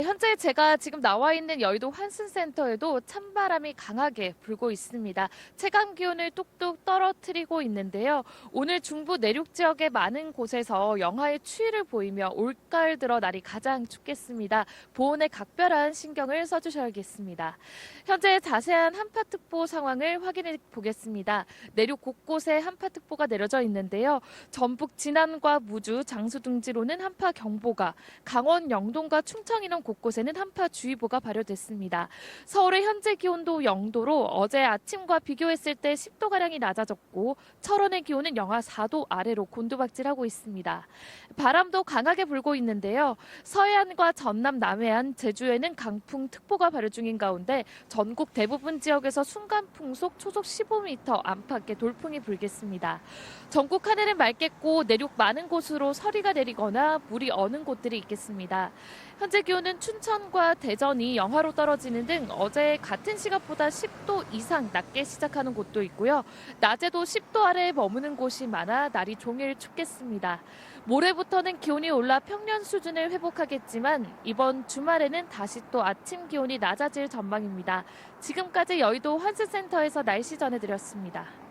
현재 제가 지금 나와 있는 여의도 환승센터에도 찬바람이 강하게 불고 있습니다. 체감 기온을 뚝뚝 떨어뜨리고 있는데요. 오늘 중부 내륙 지역의 많은 곳에서 영하의 추위를 보이며 올가을 들어 날이 가장 춥겠습니다. 보온에 각별한 신경을 써주셔야겠습니다. 현재 자세한 한파특보 상황을 확인해 보겠습니다. 내륙 곳곳에 한파특보가 내려져 있는데요. 전북 진안과 무주, 장수 등지로는 한파경보가, 강원 영동과 충청 인원 곳곳에는 한파주의보가 발효됐습니다. 서울의 현재 기온도 0도로 어제 아침과 비교했을 때 10도가량이 낮아졌고 철원의 기온은 영하 4도 아래로 곤두박질하고 있습니다. 바람도 강하게 불고 있는데요. 서해안과 전남 남해안, 제주에는 강풍특보가 발효 중인 가운데 전국 대부분 지역에서 순간 풍속 초속 15m 안팎의 돌풍이 불겠습니다. 전국 하늘은 맑겠고 내륙 많은 곳으로 서리가 내리거나 물이 어는 곳들이 있겠습니다. 현재 기온은 춘천과 대전이 영하로 떨어지는 등 어제 같은 시각보다 10도 이상 낮게 시작하는 곳도 있고요. 낮에도 10도 아래에 머무는 곳이 많아 날이 종일 춥겠습니다. 모레부터는 기온이 올라 평년 수준을 회복하겠지만 이번 주말에는 다시 또 아침 기온이 낮아질 전망입니다. 지금까지 여의도 환승센터에서 날씨 전해드렸습니다.